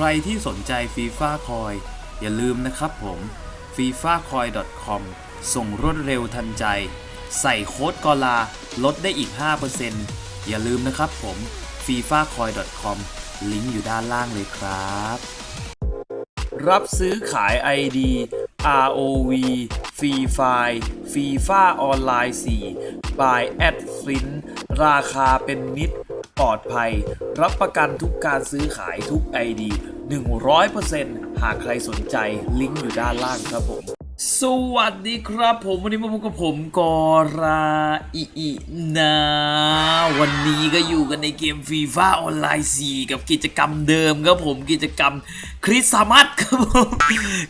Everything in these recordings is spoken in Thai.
ใครที่สนใจฟีฟ่าคอยอย่าลืมนะครับผม f i f a c o i c o m ส่งรวดเร็วทันใจ ใส่โค้ดกอลาลดได้อีก 5%อย่าลืมนะครับผม f i f a c o i c o m ลิงก์อยู่ด้านล่างเลยครับ รับซื้อขาย ID ROV Free Fire FIFA ออนไลน์4 by a d f i n ราคาเป็นมิตร ปลอดภัย รับประกันทุกการซื้อขายทุก ID 100%หากใครสนใจลิงก์อยู่ด้านล่างครับผม สวัสดีครับผมวันนี้มาพบกับผมกอราอิอินา วันนี้ก็อยู่กันในเกมฟีฟ่าออนไลน์ 4 กับกิจกรรมเดิมครับผมกิจกรรมคริสต์มาสครับผม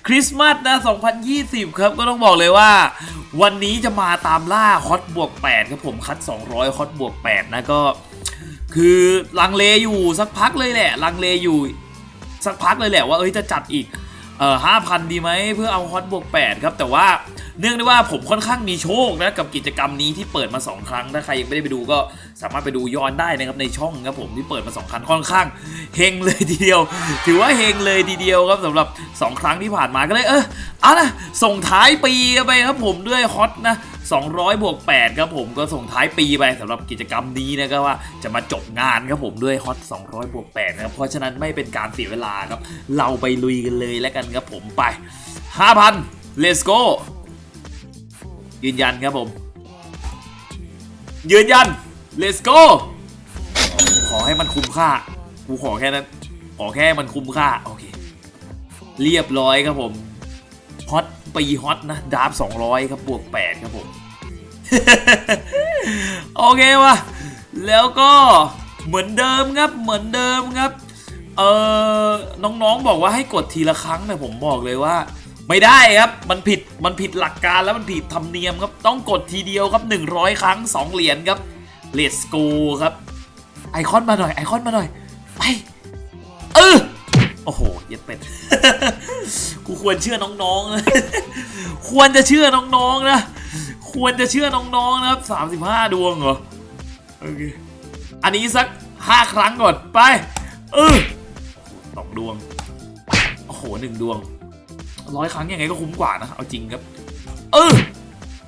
คริสต์มาสนะ 2020 ครับก็ต้องบอกเลยว่าวันนี้จะมาตามล่าฮอตบวก 8 ครับผมคัด 200ฮอตบวก 8 นะก็ คือลังเลอยู่สักพักเลยแหละ ลังเลอยู่ สักพักเลยแหละว่าเอ้ยจะจัดอีกเอ่อห้าพันดีไหมเพื่อเอาฮอตบวก8ครับ แต่ว่าเนื่องด้วยว่าผมค่อนข้างมีโชคนะกับกิจกรรมนี้ที่เปิดมา 2 ครั้ง ถ้าใครยังไม่ได้ไปดูก็สามารถไปดูย้อนได้นะครับในช่องครับผมที่เปิดมา 2 ครั้งค่อนข้างเฮงเลยทีเดียว ถือว่าเฮงเลยทีเดียวครับสำหรับ 2 ครั้งที่ผ่านมาก็เลยเออเอานะส่งท้ายปีไปครับผมด้วยฮอตนะ 200 บวก 8 ครับผมก็ส่งท้ายปีไปสำหรับกิจกรรมนี้นะครับว่าจะมาจบงานครับผมด้วยฮอต 200 บวก 8 นะครับ เพราะฉะนั้นไม่เป็นการเสียเวลาครับ เราไปลุยกันเลยแล้วกันครับผมไป 5,000 let's go ยืนยันครับผม ยืนยัน let's go ขอให้มันคุ้มค่า กูขอแค่นั้น ขอแค่มันคุ้มค่า โอเค เรียบร้อยครับผม ฮอตปีฮอตนะ ดาร์ฟ200 ครับ บวก 8 ครับผม โอเควะแล้วก็เหมือนเดิมครับเหมือนเดิมครับเออน้องๆบอกว่าให้กดทีละครั้งแต่ผมบอกเลยว่า ไม่ได้ครับมันผิดมันผิดหลักการแล้วมันผิดธรรมเนียมครับต้องกดทีเดียวครับ 100 ครั้ง 2 เหรียญครับ Let's go ครับ ไอคอนมาหน่อยไอคอนมาหน่อยไปเออโอ้โหเย็ดเป็ดกูควรเชื่อน้องๆนะควรจะเชื่อน้องๆนะ ควรจะเชื่อน้องๆนะครับสามสิบห้าดวงเหรอ โอเค อันนี้สักห้าครั้งก่อน ไปเออสองดวง โอ้โหหนึ่งดวง ร้อยครั้งยังไงก็คุ้มกว่านะ เอาจริงครับ เออ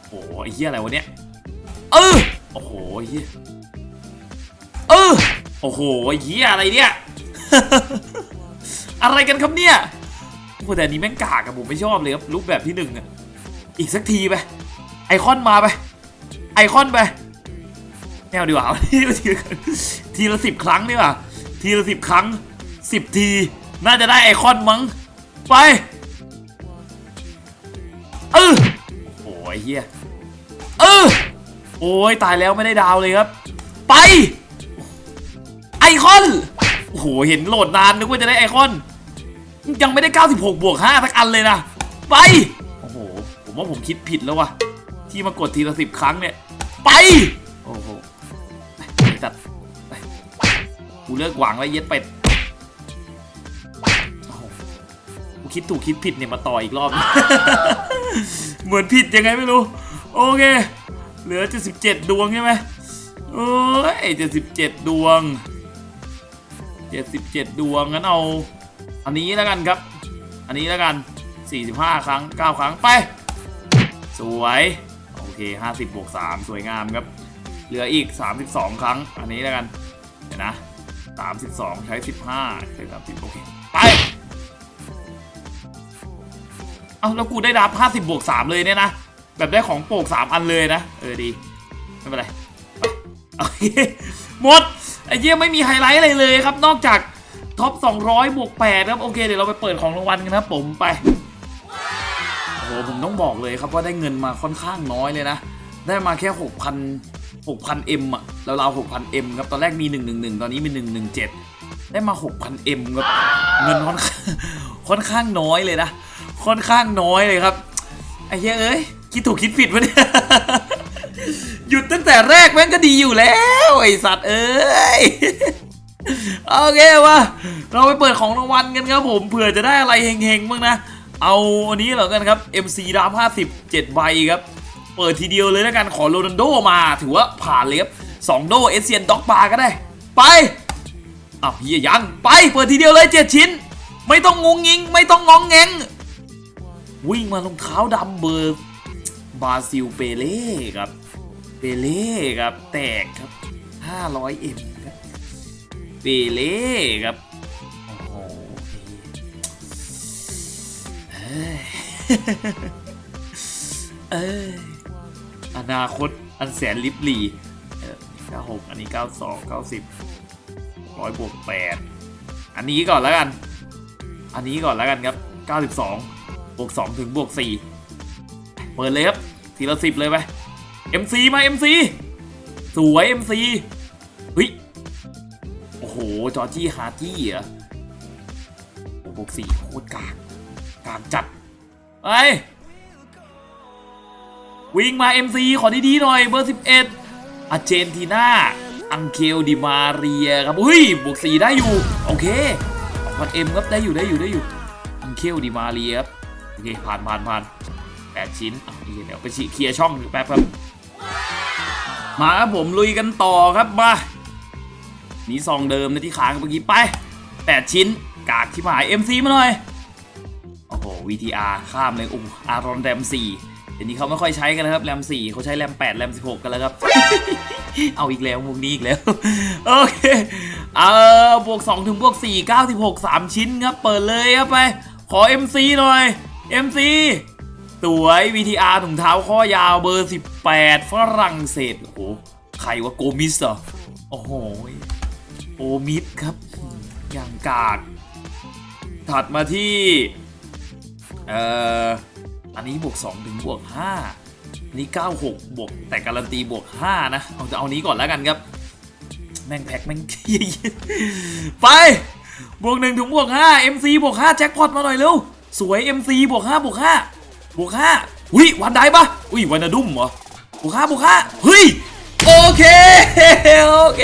โอ้โหไอ้เหี้ยอะไรวะเนี่ย เออโอ้โหอ้เหี้ย เออโอ้โหไอ้เหี้ยอะไรเนี่ย อะไรกันครับเนี่ยโอ้แต่นนี้แม่งกากอะผมไม่ชอบเลยครับรูปแบบที่หนึ่งอะอีกสักทีไป ไอคอนมาไป ไอคอนไปแนวดีกว่าทีละสิบครั้งดีกว่าทีละสิบครั้งสิบที น่าจะได้ไอคอนมั้ง ไป เออโอ้ยเฮียเออโอ้ยตายแล้วไม่ได้ดาวเลยครับ ไป ไอคอน โอ้โห เห็นโหลดนานนึกว่าจะได้ไอคอน ยังไม่ได้ 96 บวก 5 สักอันเลยนะ ไป โอ้โห ผมว่าผมคิดผิดแล้วว่ะ ที่มากดทีละสิบครั้งเนี่ย ไป โอ้โหไปตัดไปกูเลิกหวังแล้วเย็ดเป็ดกูคิดถูกคิดผิดเนี่ยมาต่ออีกรอบ เหมือนผิดยังไงไม่รู้ โอเค เหลือ77ดวงใช่ไหมเอ้ย77ดวง77ดวงงั้นเอา อันนี้แล้วกันครับ อันนี้แล้วกัน45ครั้ง9ครั้งไป สวย 50 บวก 3 สวยงามครับ เหลืออีก 32 ครั้ง อันนี้แล้วกัน เดี๋ยวนะ 32 ใช้ 15 ใช้30 โอเค ไป เอาแล้วกูได้ดับ 50 บวก 3 เลยเนี่ยนะ แบบได้ของโปก 3 อันเลยนะ เออดี ไม่เป็นไรโอเคหมดไอ้เยี่ยไม่มีไฮไลท์อะไรเลยครับ นอกจากท็อป 200 บวก 8 ครับ โอเค เดี๋ยวเราไปเปิดของรางวัลกันนะผมไป หผมต้องบอกเลยครับว่าได้เงินมาค่อนข้างน้อยเลยนะ ได้มาแค่ 6,000 6,000 M อะแล้วเรา6,000 M ครับ ตอนแรกมี 111 ตอนนี้มี117 ได้มา 6,000 M ครับ เงินค่อนข้างค่อนข้างน้อยเลยนะ ค่อนข้างน้อยเลยครับ ไอ้เหี้ยเอ้ย คิดถูกคิดผิดวะเนี่ย หยุดตั้งแต่แรกแม่งก็ดีอยู่แล้ว ไอสัตว์เอ้ย โอเควะเราไปเปิดของรางวัลกันครับผม เผื่อจะได้อะไรเฮงๆบ้างนะ เอาอันนี้เหรอกันครับ MC ดาม50 7ใบครับ เปิดทีเดียวเลยแล้วกันขอโรนัลโดมาถือว่าผ่านเลยครับสองโดเอเซียนด็อกบาก็ได้ ไปอ้าวเฮียยัง ไปเปิดทีเดียวเลย7ชิ้น ไม่ต้องงงงิง ไม่ต้องงองแงง วิ่งมารองเท้าดำเบอร์บราซิลเปเล่ครับเปเล่ครับ แตกครับ 500เอ็มครับเปเล่ครับ เอ้ยเอ้ยอนาคตอันแสนลิบหลีเออ96อันนี้92 90ร้อยบวก8อันนี้ก่อนแล้วกัน อันนี้ก่อนแล้วกันครับ92บสองบวก2ถึงบวก4เปิดเลยครับ ทีละสิบเลยไป MC มา MC สวย MC เฮ้ย โอ้โห จอจี้ฮาร์จี้เหรอบวกสี่โคตรกาก กากจัดไปวิ่งมา MC ขอดีๆหน่อยเบอร์ 11อาเจนตินาอังเคลดิมาเรียครับเฮ้ยบวกสี่ได้อยู่ โอเคพันเอ็มครับได้อยู่ได้อยู่ได้อยู่อังเคลดิมาเรียครับโอเคผ่านผ่านผ่านแปดชิ้นอะเดี๋ยวไปฉีเคลียร์ช่องแป๊บครับมาครับผมลุยกันต่อครับมานี่ซองเดิมนะที่ค้างเมื่อกี้ไป 8 ชิ้นกากที่หมาย MC มาหน่อย โอ้โห VTR ข้ามเลยอุ้มอารอนแรม4เดี๋ยวนี้เขาไม่ค่อยใช้กันแล้วครับแรม4เขาใช้แรม8แรม16กันแล้วครับ เอาอีกแล้วมุกนี้อีกแล้ว โอเค เออบวก2ถึงบวก4 96 3ชิ้นครับ เปิดเลยครับไป ขอ MC หน่อย MC สวย VTR ถุงเท้าข้อยาวเบอร์ 18 ฝรั่งเศส โอ้โห ใครวะโกมิสเหรอ โอ้โหโอมิดครับ อย่างกากถัดมาที่ เอ่ออันนี้บวก2ถึงบวก5นนี้96 บวก แต่การันตีบวก 5 นะ เอาจะเอานี้ก่อนแล้วกันครับ แม่งแพ็คแม่งไป บวก 1 ถึงบวก 5 MC บวก 5 แจ็คพอตมาหน่อยเร็ว สวย MC บวก 5 บวก 5 บวก 5 อุ้ยวันได้ปะอุ้ยวันาดุมเหรอบวก 5 บวก 5 เฮ้ยโอเค โอเค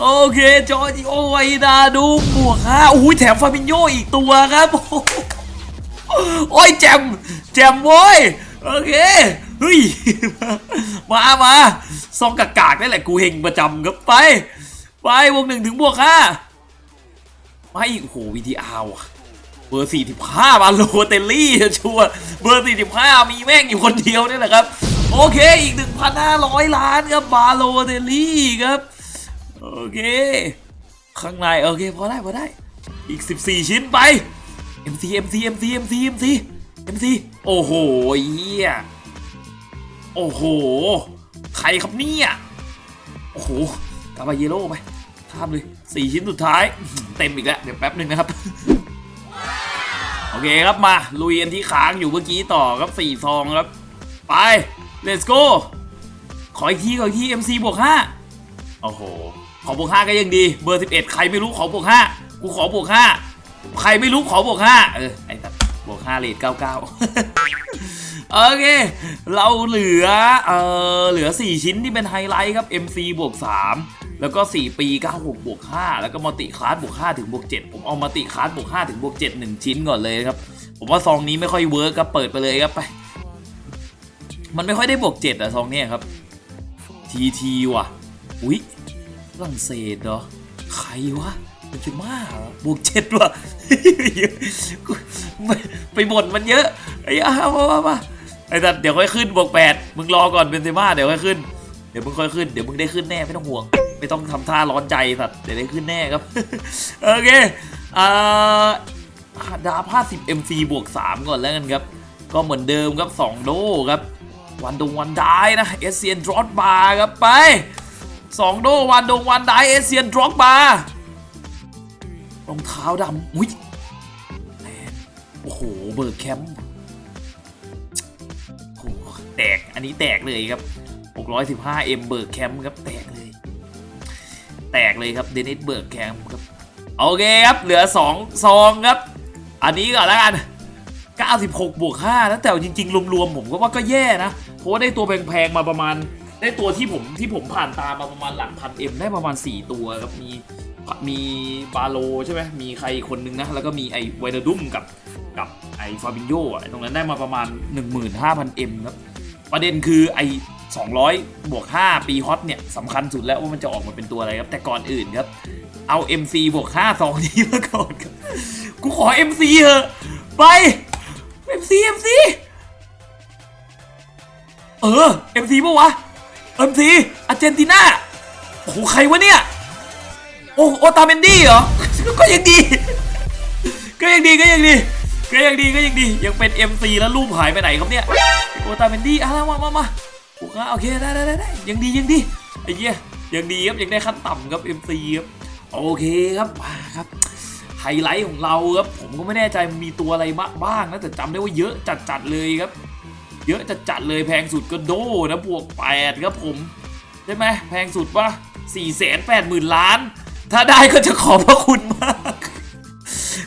โอเค จอร์จิโอไวนาดูมบวกห้าอุ้ยแถมฟาบินโยอีกตัวครับ โอ้ยแจมแจมโว้ยโอเคเฮ้ยมามาซองกากากๆนี่แหละกูเฮงประจำครับไป ไปบวกหนึ่งถึงบวกห้าไม่โอ้โหวีทีอาร์ว่ะเบอร์45มาโลเตลลี่ชัวเบอร์45มีแม่งอยู่คนเดียวนี่แหละครับ โอเคอีก1,500ล้านครับบาโลเตลลี่ครับโอเค ข้างในโอเคพอได้พอได้ อีก14ชิ้นไป MC MC MC MC MC MC โอ้โหเฮียโอ้โห ใครครับเนี่ย โอ้โหกาบาเยโร่ไปข้ามเลย4ชิ้นสุดท้าย เต็มอีกแล้ว เดี๋ยวแป๊บหนึ่งนะครับ โอเคครับมา ลุยกันที่ค้างอยู่เมื่อกี้ต่อครับ4ซองครับ ไป let's go ขออีกทีขออีกที MC บวก5โอ้โห ขอบวก5ก็ยังดี เบอร์11ใครไม่รู้ขอบวก5กูขอบวก5 ใครไม่รู้ขอบวก5เออไอ้ตัดบวก5เลท99โอเค เราเหลือเอ่อเหลือ 4 ชิ้นที่เป็นไฮไลท์ครับ MC บวก3แล้วก็ 4 ปี 96 บวก 5 แล้วก็มัลติคลาสบวก 5 ถึงบวก 7 ผมเอามัลติคลาสบวก 5 ถึงบวก 7 1 ชิ้นก่อนเลยครับ ผมว่าซองนี้ไม่ค่อยเวิร์กครับ เปิดไปเลยครับไป มันไม่ค่อยได้บวก 7อะซองเนี้ยครับทีทีว่ะ อุ๊ยฝรั่งเศสเหรอ ใครวะ เป็นซิม่าเหรอบวก7ว่ะไปบ่นมันเยอะไอ้อ้าวมามามาไอ้สัตว์เดี๋ยวค่อยขึ้นบวกแปดมึงรอก่อนเป็นซิม่าเดี๋ยวค่อยขึ้นเดี๋ยวมึงค่อยขึ้นเดี๋ยวมึงได้ขึ้นแน่ไม่ต้องห่วง ไม่ต้องทำท่าร้อนใจสัตว์เดี๋ยวได้ขึ้นแน่ครับโอเคอ่าดาบ50 MC บวก3ก่อนแล้วกันครับ ก็เหมือนเดิมครับ2โดครับวันดงวันได้นะเอเซียนดรอปบาร์ครับไป2โดวันดงวันได้เอเซียนดรอปบาร์ รองเท้าดำอุ้ยโอ้โห เบิร์กแคมป์โอ้โหแตก อันนี้แตกเลยครับ 615M เบิร์กแคมป์ครับ แตกเลย แตกเลยครับเดนิสเบิร์กแคมป์ครับ โอเคครับ เหลือ 2 ซองครับ อันนี้ก่อนแล้วกัน 96 บวก 5 แล้วแต่จริง ๆ รวม ๆ ผมก็ว่าก็แย่นะ เพราะว่าได้ตัวแพง ๆ มาประมาณ ได้ตัวที่ผมที่ผมผ่านตามมาประมาณหลักพันเอ็มได้ประมาณ 4 ตัวครับ มี มีบาโลใช่ไหมมีใครอีกคนนึงนะ แล้วก็มีไอ้ไวนาดุมกับกับไอ้ฟาบินโยอะตรงนั้นได้มาประมาณ 15,000เอ็มครับประเด็นคือไอ้200 บวก 5 ปีฮอตเนี่ยสำคัญสุดแล้วว่ามันจะออกมาเป็นตัวอะไรครับ แต่ก่อนอื่นครับ เอา MC บวก 5 2 นี้มาก่อนครับ กูขอ MC เถอะ ไป MC MC เออ MC ปะวะ MC อาร์เจนตินาโอ้โหใครวะเนี่ย โอ้โอตาเมนดี้เหรอ ก็ยังดี ก็ยังดีก็ยังดีก็ยังดีก็ยังดียังเป็น MC แล้วรูปหายไปไหนครับเนี่ยโอตาเมนดี้อะมามามาโอเคโอเคได้ได้ได้ได้ยังดียังดีไอ้เหี้ยยังดีครับยังได้ขั้นต่ำครับ MC ครับโอเคครับมาครับไฮไลท์ของเราครับผมก็ไม่แน่ใจมีตัวอะไรบ้างนะแต่จำได้ว่าเยอะจัดๆเลยครับ เยอะจัดๆเลยแพงสุดก็โดนะบวก8ครับผมใช่ไหมแพงสุดปะสี่แสนแปดหมื่นล้าน ถ้าได้ก็จะขอบพระคุณมาก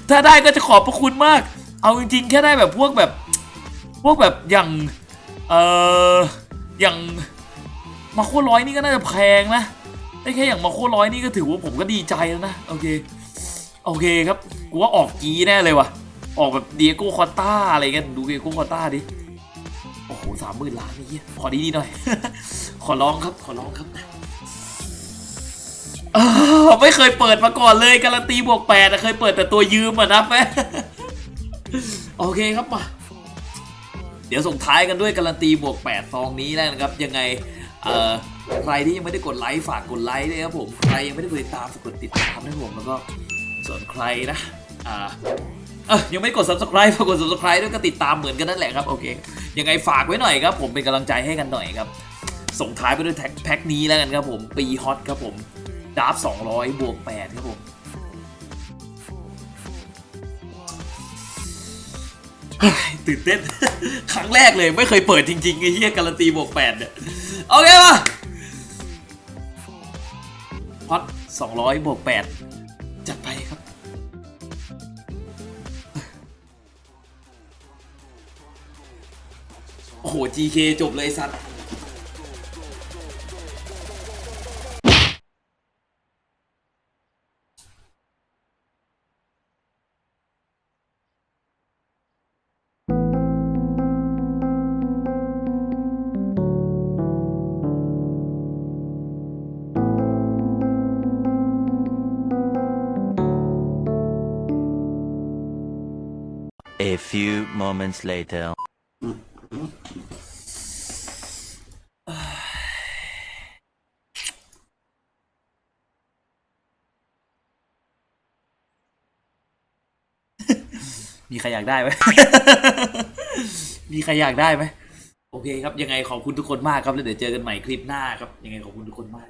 ถ้าได้ก็จะขอบพระคุณมาก เอาจริงๆ แค่ได้แบบพวกแบบ พวกแบบอย่าง เอออย่างมาโคร้อยนี่ก็น่าจะแพงนะ ได้แค่อย่างมาโคร้อยนี่ก็ถือว่าผมก็ดีใจแล้วนะ โอเค โอเคครับ กูว่าออกกีแน่เลยว่ะ ออกแบบเดียโก้คอต้าอะไรเงี้ย ดูเดียโก้คอต้าดิ โอ้โหสามหมื่นล้านนี่ขอดีๆหน่อย ขอร้องครับ ขอร้องครับ อ้าวไม่เคยเปิดมาก่อนเลยการันตีบวกแปดเคยเปิดแต่ตัวยืมอะนะแม่โอเคครับมาเดี๋ยวส่งท้ายกันด้วยการันตีบวก8ซองนี้แล้วนะครับ ยังไงเอ่อใครที่ยังไม่ได้กดไลค์ฝากกดไลค์ด้วยครับผมใครยังไม่ได้กดติดตามฝากกดติดตามนะครับผมแล้วก็ส่วนใครนะอ่าเออยังไม่กด subscribe ฝากกด subscribe ด้วยก็ติดตามเหมือนกันนั่นแหละครับโอเคยังไงฝากไว้หน่อยครับ ผมเป็นกำลังใจให้กันหน่อยครับ ส่งท้ายไปด้วยแท็กแพ็คนี้แล้วกันครับผมปีฮอตครับผม ดาร์ฟ200 บวก 8 ครับผม ตื่นเต้น ครั้งแรกเลยไม่เคยเปิดจริงๆไอ้เหี้ยการันตีบวกแปดเนี่ย โอเคมาฮอตสองร้อยบวกแปดจัดไปครับ โอ้โห GK จบเลยสัตว์ few moments later. มีใครอยากได้ไหม มีใครอยากได้ไหม โอเคครับ ยังไงขอบคุณทุกคนมากครับ แล้วเดี๋ยวเจอกันใหม่คลิปหน้าครับ ยังไงขอบคุณทุกคนมาก